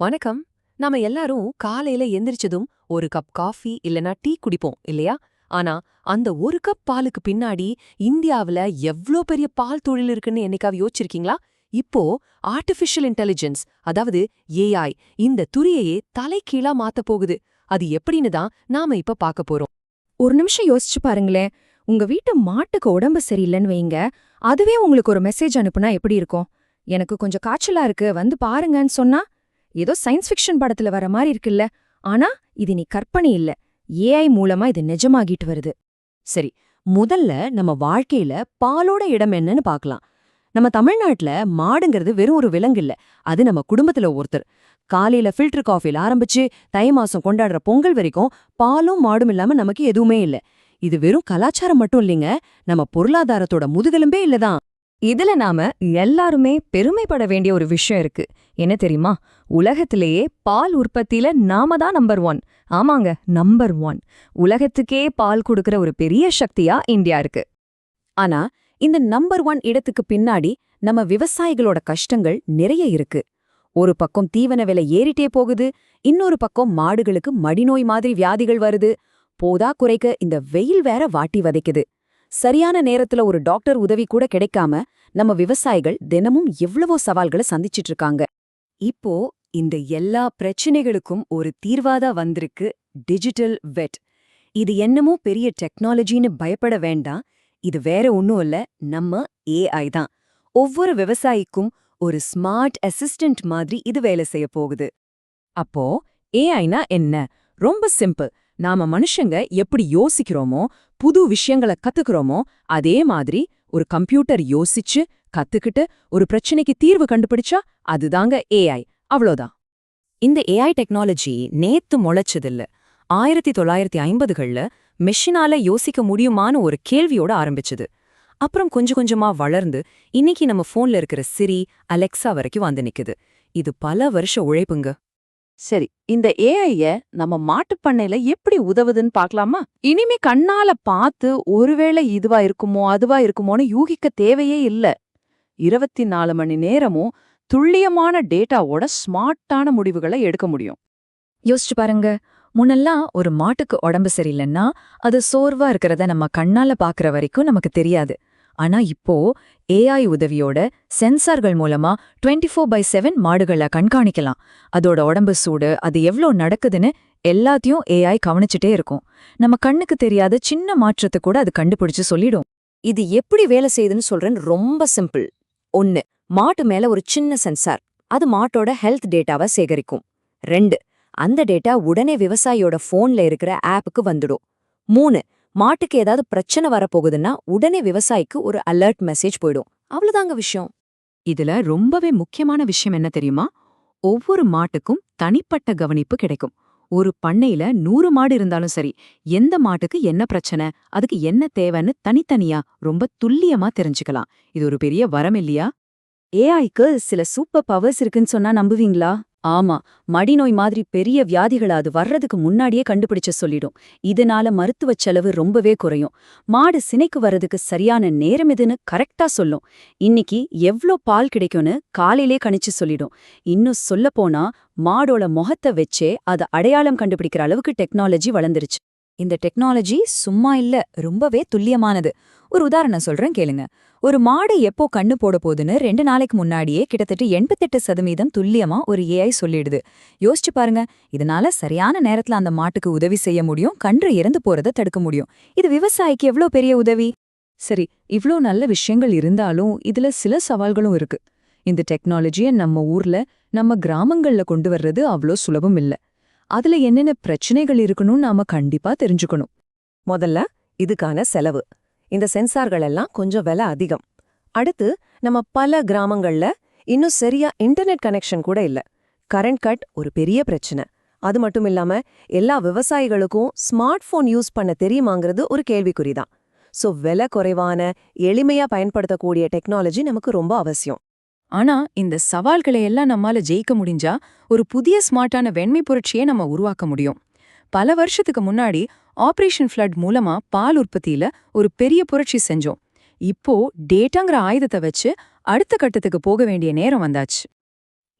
வணக்கம். நாம எல்லாரும் காலையில எந்திரிச்சதும் ஒரு கப் காஃபி இல்லனா டீ குடிப்போம் இல்லையா? ஆனா அந்த ஒரு கப் பாலுக்கு பின்னாடி இந்தியாவுல எவ்ளோ பெரிய பால் தொழில் இருக்குன்னு என்னைக்காவது யோசிச்சிருக்கீங்களா? இப்போ ஆர்டிஃபிஷியல் இன்டெலிஜென்ஸ் அதாவது ஏஐ இந்த துறையையே தலைகீழா மாத்தப் போகுது. அது எப்படின்னு தான் நாம இப்ப பார்க்க போறோம். ஒரு நிமிஷம் யோசிச்சு பாருங்களேன். உங்க வீட்டு மாட்டுக்கு உடம்பு சரியில்லைன்னு வைங்க. அதுவே உங்களுக்கு ஒரு மெசேஜ் அனுப்புனா எப்படி இருக்கும்? எனக்கு கொஞ்சம் காய்ச்சலா இருக்கு. வந்து பாருங்கன்னு சொன்னா ஏதோ சயின்ஸ் ஃபிக்ஷன் படத்துல வர மாதிரி இருக்குல்ல. ஆனா இது நீ கற்பனை இல்ல. ஏஐ மூலமா இது நிஜமாகிட்டு வருது. சரி முதல்ல நம்ம வாழ்க்கையில பாலோட இடம் என்னன்னு பார்க்கலாம். நம்ம தமிழ்நாட்டுல மாடுங்கிறது வெறும் ஒரு விலங்கு இல்ல. அது நம்ம குடும்பத்துல ஒருத்தர். காலையில ஃபில்டர் காஃபில ஆரம்பிச்சு தை மாசம் கொண்டாடுற பொங்கல் வரைக்கும் பாலும் மாடும் இல்லாம நமக்கு எதுவுமே இல்ல. இது வெறும் கலாச்சாரம் மட்டும் இல்லைங்க. நம்ம பொருளாதாரத்தோட முதுகெலும்பே இல்லதான் இதுல நாம எல்லாருமே பெருமைப்பட வேண்டிய ஒரு விஷயம் இருக்கு. என்ன தெரியுமா? உலகத்திலேயே பால் உற்பத்தியில நாம தான் நம்பர் ஒன் ஆமாங்க நம்பர் ஒன் உலகத்துக்கே பால் கொடுக்கற ஒரு பெரிய சக்தியா இந்தியா இருக்கு. ஆனா இந்த நம்பர் ஒன் இடத்துக்கு பின்னாடி நம்ம விவசாயிகளோட கஷ்டங்கள் நிறைய இருக்கு. ஒரு பக்கம் தீவன விலை ஏறிட்டே போகுது இன்னொரு பக்கம் மாடுகளுக்கு மடிநோய் மாதிரி வியாதிகள் வருது. போதா குறைக்க இந்த வெயில் வேற வாட்டி வதைக்குது. சரியான நேரத்துல ஒரு டாக்டர் உதவி கூட கிடைக்காம நம்ம விவசாயிகள் தினமும் எவ்வளவோ சவால்களை சந்திச்சிட்டு இருக்காங்க. இப்போ இந்த எல்லா பிரச்சனைகளுக்கும் ஒரு தீர்வாதா வந்திருக்கு டிஜிட்டல் வெட். இது என்னமோ பெரிய டெக்னாலஜின்னு பயப்பட வேண்டாம். இது வேற ஒன்றும் இல்ல நம்ம ஏஐ தான். ஒவ்வொரு விவசாயிக்கும் ஒரு ஸ்மார்ட் அசிஸ்டன்ட் மாதிரி இது வேலை செய்ய போகுது. அப்போ ஏஐனா என்ன? ரொம்ப சிம்பிள். நாம மனுஷங்க எப்படி யோசிக்கிறோமோ புது விஷயங்களை கத்துக்கிறோமோ அதே மாதிரி ஒரு கம்ப்யூட்டர் யோசிச்சு கத்துக்கிட்டு ஒரு பிரச்சனைக்கு தீர்வு கண்டுபிடிச்சா அதுதாங்க ஏஐ அவ்வளோதான். இந்த ஏஐ டெக்னாலஜி நேத்து முளைச்சதில்ல. ஆயிரத்தி தொள்ளாயிரத்தி ஐம்பதுகள்ல மெஷினால யோசிக்க முடியுமான்னு ஒரு கேள்வியோட ஆரம்பிச்சது. அப்புறம் கொஞ்சம் கொஞ்சமா வளர்ந்து இன்னைக்கு நம்ம போன்ல இருக்கிற சிரி அலெக்சா வரைக்கும் வந்து நிக்குது. இது பல வருஷ உழைப்புங்க. சரி இந்த ஏஐய நம்ம மாட்டுப் பண்ணையில எப்படி உதவுதுன்னு பாக்கலாமா இனிமே கண்ணால பார்த்து ஒருவேளை இதுவா இருக்குமோ அதுவா இருக்குமோன்னு யூகிக்க தேவையே இல்ல. இருபத்தி நாலு மணி நேரமும் துல்லியமான டேட்டாவோட ஸ்மார்ட்டான முடிவுகளை எடுக்க முடியும். யோசிச்சு பாருங்க. முன்னெல்லாம் ஒரு மாட்டுக்கு உடம்பு சரியில்லைன்னா அது சோர்வா இருக்கிறத நம்ம கண்ணால பாக்குற வரைக்கும் நமக்கு தெரியாது. ஆனா இப்போ ஏஐ உதவியோட சென்சார்கள் மூலமா 24 ஃபோர் பை செவன் மாடுகளை கண்காணிக்கலாம். அதோட உடம்பு சூடு அது எவ்ளோ நடக்குதுன்னு எல்லாத்தையும் ஏஐ கவனிச்சுட்டே இருக்கும். நம்ம கண்ணுக்கு தெரியாத சின்ன மாற்றத்தை கூட அது கண்டுபிடிச்சு சொல்லிடும். இது எப்படி வேலை செய்யுதுன்னு சொல்றேன் ரொம்ப சிம்பிள். ஒன்னு மாட்டு மேல ஒரு சின்ன சென்சார். அது மாட்டோட ஹெல்த் டேட்டாவை சேகரிக்கும். ரெண்டு அந்த டேட்டா உடனே விவசாயியோட ஃபோன்ல இருக்கிற ஆப்புக்கு வந்துடும். மூணு மாட்டுக்கு ஏதாவது பிரச்சனை வரப்போகுதுன்னா உடனே விவசாயிக்கு ஒரு அலர்ட் மெசேஜ் போயிடும். அவ்வளவுதாங்க விஷயம். இதுல ரொம்பவே முக்கியமான விஷயம் என்ன தெரியுமா? ஒவ்வொரு மாட்டுக்கும் தனிப்பட்ட கவனிப்பு கிடைக்கும். ஒரு பண்ணையில நூறு மாடு இருந்தாலும் சரி எந்த மாட்டுக்கு என்ன பிரச்சனை அதுக்கு என்ன தேவைன்னு தனித்தனியா ரொம்ப துல்லியமா தெரிஞ்சுக்கலாம். இது ஒரு பெரிய வரம் இல்லையா? ஏஐக்கு சில சூப்பர் பவர்ஸ் இருக்குன்னு சொன்னா நம்புவீங்களா? ஆமா மடிநோய் மாதிரி பெரிய வியாதிகளை அது வர்றதுக்கு முன்னாடியே கண்டுபிடிச்ச சொல்லிடும். இதனால மருத்துவச் செலவு ரொம்பவே குறையும். மாடு சினைக்கு வர்றதுக்கு சரியான நேரம் எதுன்னு கரெக்டா சொல்லும். இன்னைக்கு எவ்ளோ பால் கிடைக்கும்னு காலையிலே கணிச்சு சொல்லிடும். இன்னும் சொல்லப்போனா மாடோட முகத்தை வச்சே அதை அடையாளம் கண்டுபிடிக்கிற அளவுக்கு டெக்னாலஜி வளர்ந்துருச்சு. இந்த டெக்னாலஜி சும்மா இல்ல ரொம்பவே துல்லியமானது. ஒரு உதாரணம் சொல்றேன் கேளுங்க. ஒரு மாடு எப்போ கண்ணு போட போகுதுன்னு ரெண்டு நாளைக்கு முன்னாடியே கிட்டத்தட்ட எண்பத்தெட்டு சதவீதம் துல்லியமா ஒரு ஏஐ சொல்லிடுது. யோசிச்சு பாருங்க இதனால சரியான நேரத்துல அந்த மாட்டுக்கு உதவி செய்ய முடியும் கன்று இறந்து போறத தடுக்க முடியும். இது விவசாயிக்கு எவ்ளோ பெரிய உதவி? சரி இவ்ளோ நல்ல விஷயங்கள் இருந்தாலும் இதுல சில சவால்களும் இருக்கு. இந்த டெக்னாலஜிய நம்ம ஊர்ல நம்ம கிராமங்கள்ல கொண்டு வர்றது அவ்ளோ சுலபம் இல்ல. அதுல என்னென்ன பிரச்சனைகள் இருக்கணும்னு நாம கண்டிப்பா தெரிஞ்சுக்கணும். முதல்ல இதுக்கான செலவு. இந்த சென்சார்கள் எல்லாம் கொஞ்சம் விலை அதிகம். அடுத்து நம்ம பல கிராமங்கள்ல இன்னும் சரியா இன்டர்நெட் கனெக்ஷன் கூட இல்ல. கரண்ட் கட் ஒரு பெரிய பிரச்சனை. அது மட்டும் இல்லாம எல்லா விவசாயிகளுக்கும் ஸ்மார்ட் போன் யூஸ் பண்ண தெரியுமாங்கிறது ஒரு கேள்விக்குறிதான். சோ விலை குறைவான எளிமையா பயன்படுத்தக்கூடிய டெக்னாலஜி நமக்கு ரொம்ப அவசியம். ஆனா இந்த சவால்களை எல்லாம் நம்மால ஜெயிக்க முடிஞ்சா ஒரு புதிய ஸ்மார்ட்டான வெண்மை புரட்சியை நம்ம உருவாக்க முடியும். பல வருஷத்துக்கு முன்னாடி ஆபரேஷன் ஃப்ளட் மூலமா பால் உற்பத்தியில ஒரு பெரிய புரட்சி செஞ்சோம். இப்போ டேட்டாங்கிற ஆயுதத்தை வச்சு அடுத்த கட்டத்துக்கு போக வேண்டிய நேரம் வந்தாச்சு.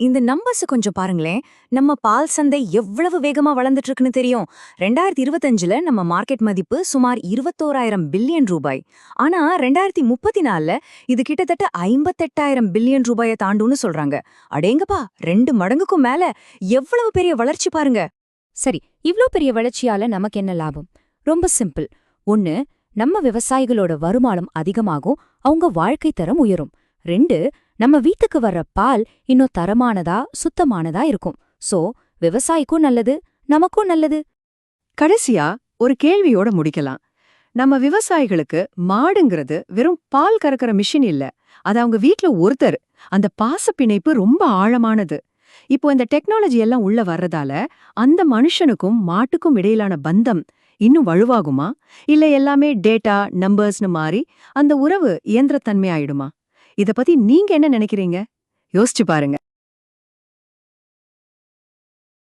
இந்த நம்பர்ஸ் கொஞ்சம் பாருங்களேன். நம்ம பால் சந்தை எவ்வளவு வேகமா வளர்ந்துட்டு இருக்குன்னு தெரியும். ரெண்டாயிரத்தி இருபத்தஞ்சுல நம்ம மார்க்கெட் மதிப்பு சுமார் இருபத்தோராயிரம் பில்லியன் ரூபாய். ஆனா ரெண்டாயிரத்தி முப்பத்தி நாலுல இது கிட்டத்தட்ட ஐம்பத்தெட்டாயிரம் பில்லியன் ரூபாயை தாண்டும்னு சொல்றாங்க. அடேங்கப்பா ரெண்டு மடங்குக்கும் மேல எவ்வளவு பெரிய வளர்ச்சி பாருங்க. சரி இவ்ளோ பெரிய வளர்ச்சியால நமக்கு என்ன லாபம்? ரொம்ப சிம்பிள். ஒன்னு நம்ம விவசாயிகளோட வருமானம் அதிகமாகும் அவங்க வாழ்க்கை தரம் உயரும். ரெண்டு நம்ம வீட்டுக்கு வர்ற பால் இன்னும் தரமானதா சுத்தமானதா இருக்கும். சோ விவசாயிக்கும் நல்லது நமக்கும் நல்லது. கடைசியா ஒரு கேள்வியோட முடிக்கலாம். நம்ம விவசாயிகளுக்கு மாடுங்கிறது வெறும் பால் கறக்கிற மிஷின் இல்ல. அது அவங்க வீட்ல ஒருத்தர். அந்த பாச பிணைப்பு ரொம்ப ஆழமானது. இப்போ இந்த டெக்னாலஜி எல்லாம் உள்ள வர்றதால அந்த மனுஷனுக்கும் மாட்டுக்கும் இடையிலான பந்தம் இன்னும் வலுவாகுமா? இல்ல எல்லாமே டேட்டா நம்பர்ஸ்னு மாறி அந்த உறவு இயந்திரத்தன்மை ஆயிடுமா இத பத்தி நீங்க என்ன நினைக்கிறீங்க? யோசிச்சு பாருங்க.